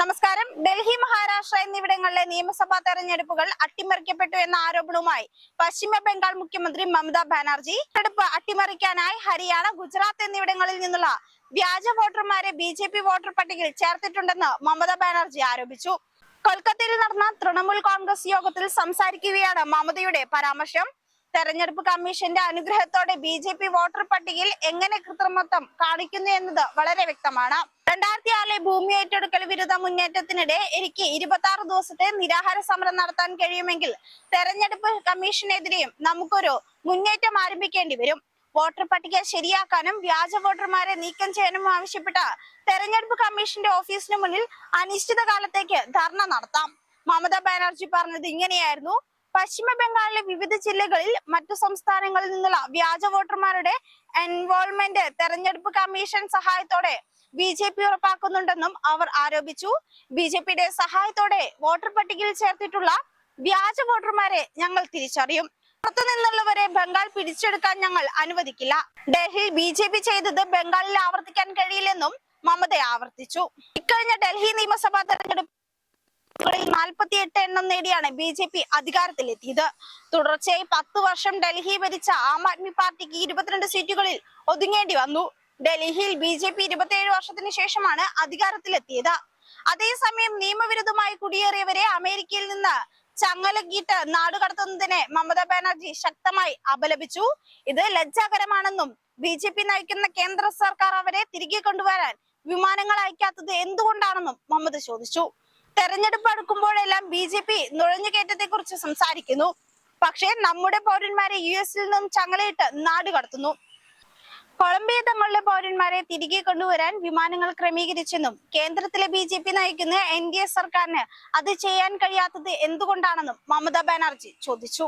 നമസ്കാരം. ഡൽഹി മഹാരാഷ്ട്ര എന്നിവിടങ്ങളിലെ നിയമസഭാ തെരഞ്ഞെടുപ്പുകൾ അട്ടിമറിക്കപ്പെട്ടു എന്ന ആരോപണവുമായി പശ്ചിമ ബംഗാൾ മുഖ്യമന്ത്രി മമതാ ബാനർജി. തെരഞ്ഞെടുപ്പ് അട്ടിമറിക്കാനായി ഹരിയാന ഗുജറാത്ത് എന്നിവിടങ്ങളിൽ നിന്നുള്ള വ്യാജ വോട്ടർമാരെ ബി ജെ പി വോട്ടർ പട്ടികയിൽ ചേർത്തിട്ടുണ്ടെന്ന് മമതാ ബാനർജി ആരോപിച്ചു. കൊൽക്കത്തയിൽ നടന്ന തൃണമൂൽ കോൺഗ്രസ് യോഗത്തിൽ സംസാരിക്കുകയാണ് മമതയുടെ പരാമർശം. തെരഞ്ഞെടുപ്പ് കമ്മീഷന്റെ അനുഗ്രഹത്തോടെ ബി ജെ പി വോട്ടർ പട്ടികയിൽ എങ്ങനെ കൃത്രിമത്വം കാണിക്കുന്നു എന്നത് വളരെ വ്യക്തമാണ്. രണ്ടായിരത്തി ആറിലെ ഭൂമി ഏറ്റെടുക്കൽ വിരുദ്ധ മുന്നേറ്റത്തിനിടെ എനിക്ക് ഇരുപത്തി ആറ് ദിവസത്തെ നിരാഹാര സമരം നടത്താൻ കഴിയുമെങ്കിൽ തെരഞ്ഞെടുപ്പ് കമ്മീഷനെതിരെയും നമുക്കൊരു മുന്നേറ്റം ആരംഭിക്കേണ്ടി വരും. വോട്ടർ പട്ടിക ശരിയാക്കാനും വ്യാജ വോട്ടർമാരെ നീക്കം ചെയ്യാനും ആവശ്യപ്പെട്ട തെരഞ്ഞെടുപ്പ് കമ്മീഷന്റെ ഓഫീസിന് മുന്നിൽ അനിശ്ചിത കാലത്തേക്ക് ധർണ നടത്താം. മമതാ ബാനർജി പറഞ്ഞത് ഇങ്ങനെയായിരുന്നു. പശ്ചിമ ബംഗാളിലെ വിവിധ ജില്ലകളിൽ മറ്റു സംസ്ഥാനങ്ങളിൽ നിന്നുള്ള വ്യാജ വോട്ടർമാരുടെ എൻവോൾവ്മെന്റ് തെരഞ്ഞെടുപ്പ് കമ്മീഷൻ സഹായത്തോടെ ബി ജെ പി ഉറപ്പാക്കുന്നുണ്ടെന്നും അവർ ആരോപിച്ചു. ബി ജെ പിയുടെ സഹായത്തോടെ വോട്ടർ പട്ടികയിൽ ചേർത്തിട്ടുള്ള വ്യാജ വോട്ടർമാരെ ഞങ്ങൾ തിരിച്ചറിയും. പുറത്തു നിന്നുള്ളവരെ ബംഗാൾ പിടിച്ചെടുക്കാൻ ഞങ്ങൾ അനുവദിക്കില്ല. ഡൽഹി ബി ജെ പി ചെയ്തത് ബംഗാളിൽ ആവർത്തിക്കാൻ കഴിയില്ലെന്നും മമത ആവർത്തിച്ചു. ഇക്കഴിഞ്ഞ ഡൽഹി നിയമസഭാ തെരഞ്ഞെടുപ്പ് നാൽപ്പത്തി എട്ട് എണ്ണം നേടിയാണ് ബി ജെ പി അധികാരത്തിലെത്തിയത്. തുടർച്ചയായി പത്ത് വർഷം ഡൽഹി ഭരിച്ച ആം ആദ്മി പാർട്ടിക്ക് ഇരുപത്തിരണ്ട് സീറ്റുകളിൽ ഒതുങ്ങേണ്ടി വന്നു. ഡൽഹിയിൽ ബി ജെ പി ഇരുപത്തിയേഴ് വർഷത്തിന് ശേഷമാണ് അധികാരത്തിലെത്തിയത്. അതേസമയം നിയമവിരുദ്ധമായി കുടിയേറിയവരെ അമേരിക്കയിൽ നിന്ന് ചങ്ങലക്കിയിട്ട് നാടുകടത്തുന്നതിനെ മമതാ ബാനർജി ശക്തമായി അപലപിച്ചു. ഇത് ലജ്ജാകരമാണെന്നും ബി ജെ പി നയിക്കുന്ന കേന്ദ്ര സർക്കാർ അവരെ തിരികെ കൊണ്ടുവരാൻ വിമാനങ്ങൾ അയക്കാത്തത് എന്തുകൊണ്ടാണെന്നും മമത ചോദിച്ചു. തെരഞ്ഞെടുപ്പ് അടുക്കുമ്പോഴെല്ലാം ബി ജെ പി നുഴഞ്ഞുകയറ്റത്തെ കുറിച്ച് സംസാരിക്കുന്നു. പക്ഷേ നമ്മുടെ പൗരന്മാരെ യു എസിൽ നിന്നും ചങ്ങലയിട്ട് നാട് കടത്തുന്നു. കൊളംബിയ തങ്ങളുടെ പൗരന്മാരെ തിരികെ കൊണ്ടുവരാൻ വിമാനങ്ങൾ ക്രമീകരിച്ചെന്നും കേന്ദ്രത്തിലെ ബി ജെ പി നയിക്കുന്ന എൻ ഡി എ സർക്കാരിന് അത് ചെയ്യാൻ കഴിയാത്തത് എന്തുകൊണ്ടാണെന്നും മമതാ ബാനർജി ചോദിച്ചു.